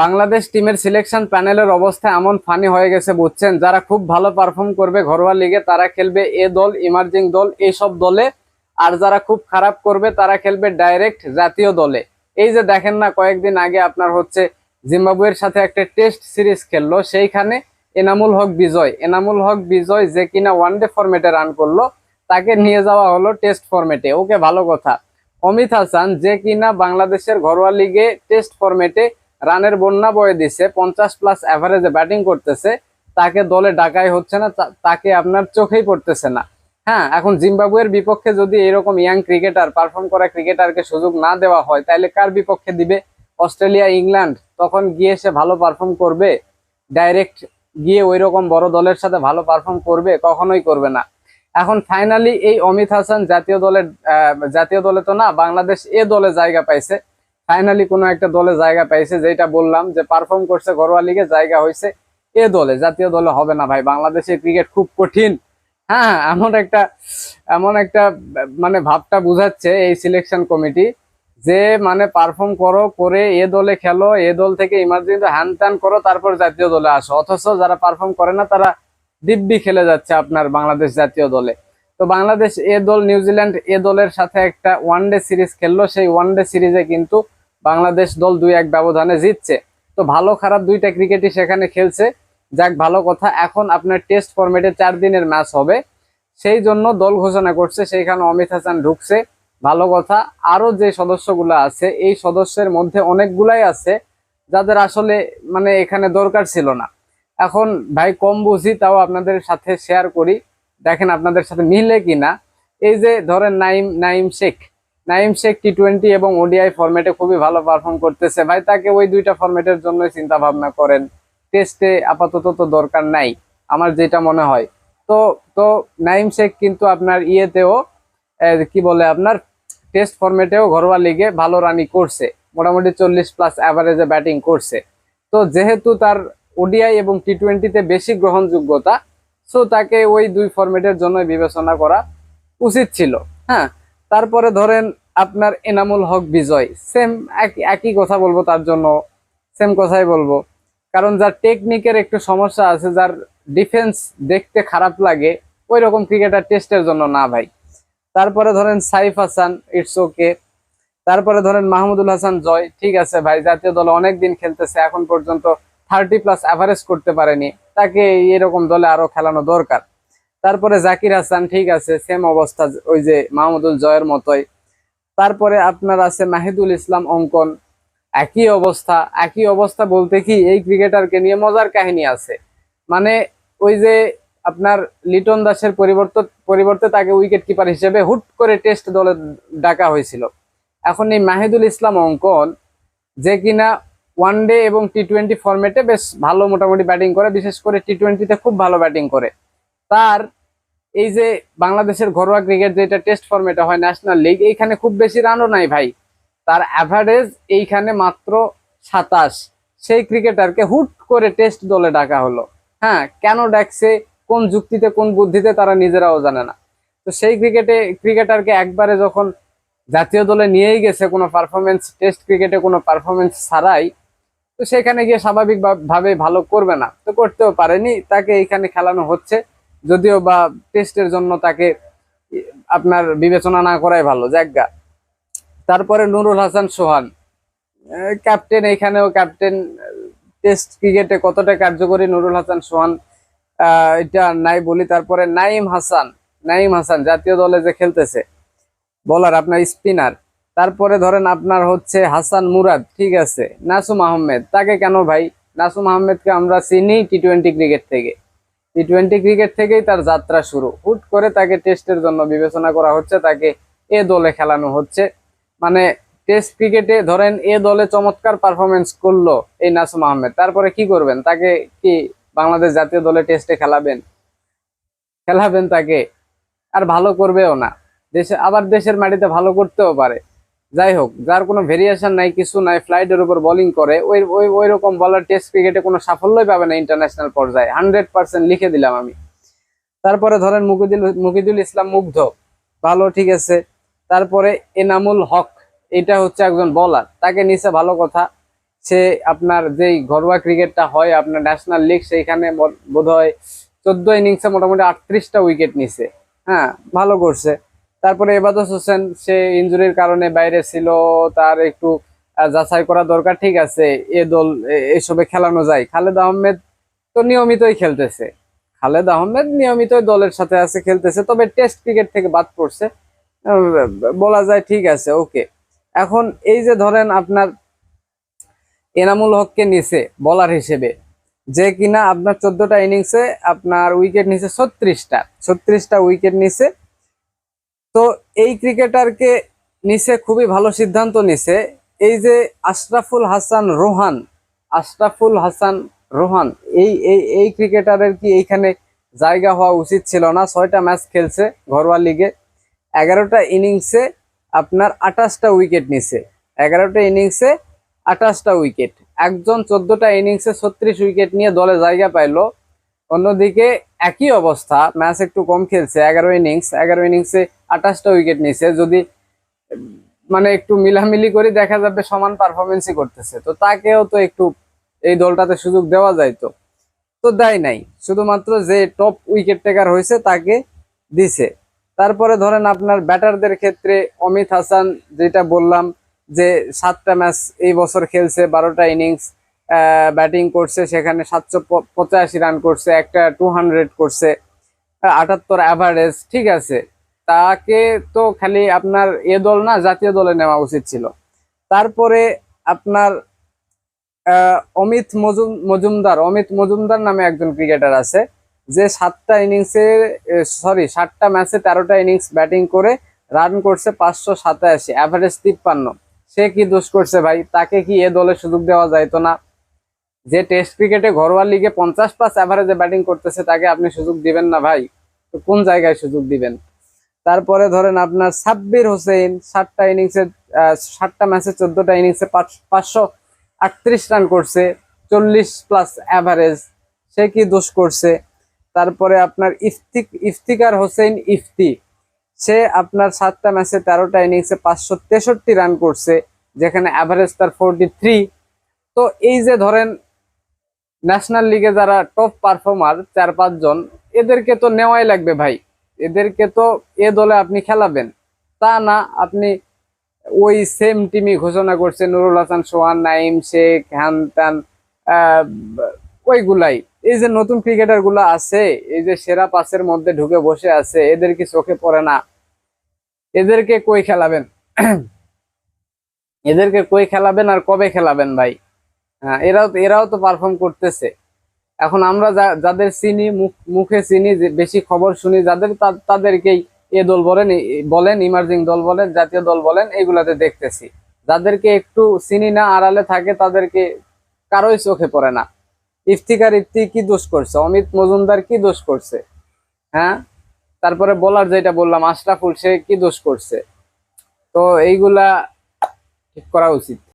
বাংলাদেশ টিমের সিলেকশন প্যানেলের অবস্থা এমন ফানি হয়ে গেছে, বুঝছেন? যারা খুব ভালো পারফর্ম করবে ঘরোয়া লিগে তারা খেলবে এ দল ইমার্জিং দল এইসব দলে। আর যারা খুব খারাপ করবে, তারা খেলবে ডাইরেক্ট জাতীয় দলে। এই যে দেখেন না, কয়েকদিন আগে আপনার হচ্ছে জিম্বাবুয়ের সাথে একটা টেস্ট সিরিজ খেললো, সেইখানে এনামুল হক বিজয়। এনামুল হক বিজয় যে কিনা ওয়ানডে ফরম্যাটে রান করল, তাকে নিয়ে যাওয়া হলো টেস্ট ফরম্যাটে ওকে, ভালো কথা। অমিত হাসান যে কিনা বাংলাদেশের ঘরোয়া লিগে টেস্ট ফরম্যাটে রানের বন্যা বয়ে দিছে, পঞ্চাশ প্লাস অ্যাভারেজে ব্যাটিং করতেছে, তাকে দলে ডাকাই হচ্ছে না তাকে আপনার চোখেই পড়তেছে না। হ্যাঁ এখন জিম্বাবুয়ের বিপক্ষে যদি এরকম ইয়াং ক্রিকেটার পারফর্ম করা ক্রিকেটারকে সুযোগ না দেওয়া হয়, তাহলে কার বিপক্ষে দিবে? অস্ট্রেলিয়া, ইংল্যান্ড, তখন গিয়ে সে ভালো পারফর্ম করবে। ডাইরেক্ট গিয়ে ওই রকম বড় দলের সাথে ভালো পারফর্ম করবে, কখনোই করবে না। এখন ফাইনালি এই অমিত হাসান জাতীয় দলের জাতীয় দলে তো না, বাংলাদেশ এ দলে জায়গা পাইছে। ফাইনালি কোনো একটা দলে জায়গা পাইছে যেটা বললাম যে পারফর্ম করছে, ঘরোয়া লিগে জায়গা হয়েছে এ দলে, জাতীয় দলে হবে না ভাই। বাংলাদেশের ক্রিকেট খুব কঠিন। হ্যাঁ এমন একটা এমন একটা মানে ভাবটা বুঝাচ্ছে এই সিলেকশন কমিটি যে মানে পারফর্ম করো, করে এ দলে খেলো, এ দল থেকে ইমার্জেন্সি হ্যান ত্যান করো, তারপর জাতীয় দলে আসো। অথচ যারা পারফর্ম করে না, তারা দিব্যি খেলে যাচ্ছে আপনার বাংলাদেশ জাতীয় দলে। তো বাংলাদেশ এ দল নিউজিল্যান্ড এ দলের সাথে একটা ওয়ানডে সিরিজ খেললো। সেই ওয়ানডে সিরিজে কিন্তু বাংলাদেশ দল দুই এক ব্যবধানে জিতছে। তো ভালো খারাপ দুইটা ক্রিকেটই সেখানে খেলছে। যাক, ভালো কথা। এখন আপনার টেস্ট ফরম্যাটে চার দিনের ম্যাচ হবে। সেই জন্য দল ঘোষণা করছে, সেইখানে অমিত হাসান ঢুকছে। ভালো কথা। আরও যে সদস্যগুলো আছে, এই সদস্যের মধ্যে অনেকগুলাই আছে, যাদের আসলে মানে এখানে দরকার ছিল না। এখন ভাই, কম বুঝি, তাও আপনাদের সাথে শেয়ার করি। দেখেন আপনাদের সাথে মিলে কিনা। এই যে ধরেন নাইম নাইম শেখ। নাইম শেখ টি টোয়েন্টি এবং ওডিআই ফরম্যাটে খুবই ভালো পারফর্ম করতেছে। ভাই, তাকে ওই দুইটা ফরম্যাটের জন্যই চিন্তা ভাবনা করেন। টেস্টে আপাতত তো দরকার নাই, আমার যেটা মনে হয়। তো তো নাইম শেখ কিন্তু আপনার ইয়েতেও কি বলে আপনার টেস্ট ফরম্যাটেও ঘরোয়া লিগে ভালো রানই করছে। মোটামুটি চল্লিশ প্লাস অ্যাভারেজে ব্যাটিং করছে। তো যেহেতু তার ওডিআই এবং টি টোয়েন্টিতে বেশি গ্রহণযোগ্যতা সো তাকে ওই দুই ফরম্যাটের জন্য বিবেচনা করা উচিত ছিল। হ্যাঁ তারপরে ধরেন আপনার এনামুল হক বিজয় সেম একই কথা বলব তার জন্য সেম কথাই বলব। কারণ যার টেকনিকের একটু সমস্যা আছে, যার ডিফেন্স দেখতে খারাপ লাগে ওই রকম ক্রিকেটার টেস্টের জন্য না ভাই। তারপরে ধরেন সাইফ হাসান ইটস ওকে তারপরে ধরেন মাহমুদুল হাসান জয়, ঠিক আছে ভাই, জাতীয় দলে অনেক দিন খেলতেছে, এখন পর্যন্ত থার্টি প্লাস অ্যাভারেজ করতে পারেনি। তাকে এরকম দলে আরও খেলানো দরকার। তারপরে জাকির হাসান, ঠিক আছে সেম অবস্থা, ওই যে মাহমুদুল জয়ের মতোই। তারপরে আপনার আছে মাহিদুল ইসলাম অঙ্কন, একই অবস্থা একই অবস্থা বলতে কি, এই ক্রিকেটারকে নিয়ে মজার কাহিনী আছে। মানে ওই যে আপনার লিটন দাসের পরিবর্তে পরিবর্তে তাকে উইকেট কিপার হিসেবে হুট করে টেস্ট দলে ডাকা হয়েছিল। এখন এই মাহিদুল ইসলাম অঙ্কন, যে কিনা ওয়ান ডে এবং টি টোয়েন্টি ফরম্যাটে বেশ ভালো মোটামুটি ব্যাটিং করে, বিশেষ করে টি টোয়েন্টিতে খুব ভালো ব্যাটিং করে। তার এই যে বাংলাদেশের ঘরোয়া ক্রিকেট যেটা টেস্ট ফরম্যাটে হয় ন্যাশনাল লিগ এইখানে খুব বেশি রানও নাই ভাই। তার অ্যাভারেজ এইখানে মাত্র সাতাশ। সেই ক্রিকেটারকে হুট করে টেস্ট দলে ডাকা হলো। হ্যাঁ কেন ডাকছে, কোন যুক্তিতে, কোন বুদ্ধিতে তারা নিজেরাও জানে না। তো সেই ক্রিকেটে ক্রিকেটারকে একবারে যখন জাতীয় দলে নিয়েই গেছে কোনো পারফরমেন্স টেস্ট ক্রিকেটে কোনো পারফরমেন্স ছাড়াই, তো সেখানে গিয়ে স্বাভাবিক ভাবে ভালো করবে না। তো করতেও পারেনি, তাকে এইখানে খেলানো হচ্ছে। যদিও বা টেস্টের জন্য তাকে আপনার বিবেচনা না করাই ভালো, জায়গা। তারপরে নুরুল হাসান সোহান। ক্যাপ্টেন এইখানেও ক্যাপ্টেন টেস্ট ক্রিকেটে কতটা কার্যকরী নুরুল হাসান সোহান এটা নাই বলি। তারপরে নাইম হাসান নাইম হাসান জাতীয় দলে যে খেলতেছে বলার আপনার স্পিনার তারপরে ধরেন আপনার হচ্ছে হাসান মুরাদ, ঠিক আছে, নাসুম আহমেদ। তাকে কেন ভাই? নাসুম আহমেদকে আমরা চিনি টি টোয়েন্টি ক্রিকেট থেকে। টি টোয়েন্টি ক্রিকেট থেকেই তার যাত্রা শুরু। হুট করে তাকে টেস্টের জন্য বিবেচনা করা হচ্ছে, তাকে এ দলে খেলানো হচ্ছে। মানে টেস্ট ক্রিকেটে ধরেন এ দলে চমৎকার পারফরমেন্স করল এই নাসুম আহমেদ। তারপরে কি করবেন? তাকে কি বাংলাদেশ জাতীয় দলে টেস্টে খেলাবেন? খেলাবেন তাকে। আর ভালো করবেও না। দেশে আবার দেশের মাটিতে ভালো করতেও পারে। যাই হোক যার কোনো ভেরিয়েশন নাই, কিছু নাই ফ্লাইটের উপর বোলিং করে, ওই ওই ওই রকম বলার টেস্ট ক্রিকেটে কোনো সাফল্যই পাবে না ইন্টারন্যাশনাল পর্যায়ে। হান্ড্রেড পার্সেন্ট লিখে দিলাম আমি। তারপরে ধরেন মুকিদুল মুকিদুল ইসলাম মুগ্ধ। ভালো, ঠিক আছে। তারপরে এনামুল হক, এটা হচ্ছে একজন বলার তাকে নিচে ভালো কথা। সে আপনার যেই ঘরোয়া ক্রিকেটটা হয়, আপনার ন্যাশনাল লিগ সেইখানে বোধ হয় চোদ্দ ইনিংসে মোটামুটি আটত্রিশটা উইকেট নিছে। হ্যাঁ ভালো করছে। তারপরে এবাদত হোসেন, সে ইনজুরির কারণে বাইরে ছিল, তার একটু যাচাই করা দরকার, ঠিক আছে, এ দল এসবে খেলানো যায়। খালেদ আহমেদ তো নিয়মিতই খেলতেছে। খালেদ আহমেদ নিয়মিতই দলের সাথে আছে, খেলতেছে, তবে টেস্ট ক্রিকেট থেকে বাদ পড়ছে। বলা যায় ঠিক আছে, ওকে। এখন এই যে ধরেন আপনার এনামুল হককে নিছে বলার হিসেবে, যে কিনা আপনার চোদ্দটা ইনিংসে আপনার উইকেট নিছে ছত্রিশটা ছত্রিশটা উইকেট নিছে তো এই ক্রিকেটারকে নিছে খুবই ভালো সিদ্ধান্ত নিছে। এই যে আশরাফুল হাসান রোহান, আশরাফুল হাসান রোহান, এই এই এই ক্রিকেটারের কি এইখানে জায়গা হওয়া উচিত ছিল না? ছয়টা ম্যাচ খেলছে ঘরোয়া লিগে। এগারোটা ইনিংসে আপনার আঠাশটা উইকেট নিছে। এগারোটা ইনিংসে আঠাশটা উইকেট। একজন চোদ্দটা ইনিংসে ছত্রিশ উইকেট নিয়ে দলে জায়গা পাইলো। অন্যদিকে একই অবস্থা, ম্যাচ একটু কম খেলছে, এগারো ইনিংস। এগারো ইনিংসে আঠাশটা উইকেট নিছে। যদি মানে একটু মিলামিলি করে দেখা যাবে সমান পারফরমেন্সই করতেছে। তো তাকেও তো একটু এই দলটাতে সুযোগ দেওয়া যায় তো। তো দেয় নাই। শুধুমাত্র যে টপ উইকেট টেকার হয়েছে তাকে দিছে। তারপরে ধরেন আপনার ব্যাটারদের ক্ষেত্রে অমিত হাসান, যেটা বললাম যে সাতটা ম্যাচ এই বছর খেলছে, বারোটা ইনিংস ব্যাটিং করছে, সেখানে সাতশো পঁচাশি রান করছে, একটা টু হান্ড্রেড করছে, আটাত্তর অ্যাভারেজ ঠিক আছে। তাকে তো খালি আপনার এ দল না, জাতীয় দলে নেওয়া উচিত ছিল। তারপরে আপনার অমিত মজুম, মজুমদার, অমিত মজুমদার নামে একজন ক্রিকেটার আছে, যে সাতটা ইনিংসে সরি সাতটা ম্যাচে তেরোটা ইনিংস ব্যাটিং করে রান করছে পাঁচশো সাতাশি অ্যাভারেজ তিপ্পান্ন। সে কি দোষ করছে ভাই? তাকে কি এ দলে সুযোগ দেওয়া যাইতো না? যে টেস্ট ক্রিকেটে ঘরোয়া লিগে পঞ্চাশ প্লাস অ্যাভারেজে ব্যাটিং করতেছে, তাকে আপনি সুযোগ দিবেন না ভাই? তো কোন জায়গায় সুযোগ দিবেন? তারপরে ধরেন আপনার সাব্বির হোসেন সাতটা ইনিংসে সাতটা ম্যাচে চোদ্দটা ইনিংসে পাঁচশো আটত্রিশ রান করছে, চল্লিশ প্লাস অ্যাভারেজ সে কি দোষ করছে? তারপরে আপনার ইফতিক, ইফতিকার হোসেন ইফতি, সে আপনার সাতটা ম্যাচে তেরোটা ইনিংসে পাঁচশো তেষট্টি রান করছে, যেখানে অ্যাভারেজ তার ফোরটি থ্রি তো এই যে ধরেন ন্যাশনাল লিগে যারা টপ পারফর্মার চার পাঁচজন, এদেরকে তো নেওয়াই লাগবে ভাই। এদেরকে তো এ দলে আপনি খেলাবেন। তা না, আপনি ওই সেম টিমই ঘোষণা করছে, নুরুল হাসান, সোহান নাইম শেখ হ্যান ত্যান ওইগুলাই। এই যে নতুন ক্রিকেটারগুলো আছে, এই যে সেরা পাসের মধ্যে ঢুকে বসে আছে, এদের কি চোখে পড়ে না? এদেরকে কই খেলাবেন? এদেরকে কই খেলাবেন আর কবে খেলাবেন ভাই? হ্যাঁ এরাও এরাও তো পারফর্ম করতেছে। এখন আমরা যাদের চিনি, মুখ- চিনি বেশি খবর শুনি, যাদের তাদেরকেই এ দল বলেন বলেন ইমার্জিং দল বলেন, জাতীয় দল বলেন এগুলাতে দেখতেছি। যাদেরকে একটু চিনি না আড়ালে থাকে, তাদেরকে কারোই চোখে পড়ে না। ইফতিকার ইফতি কি দোষ করছে? অমিত মজুমদার কি দোষ করছে? হ্যাঁ? তারপরে বলার যেটা বললাম, আশরাফুল সে কি দোষ করছে? তো এইগুলা ঠিক করা উচিত।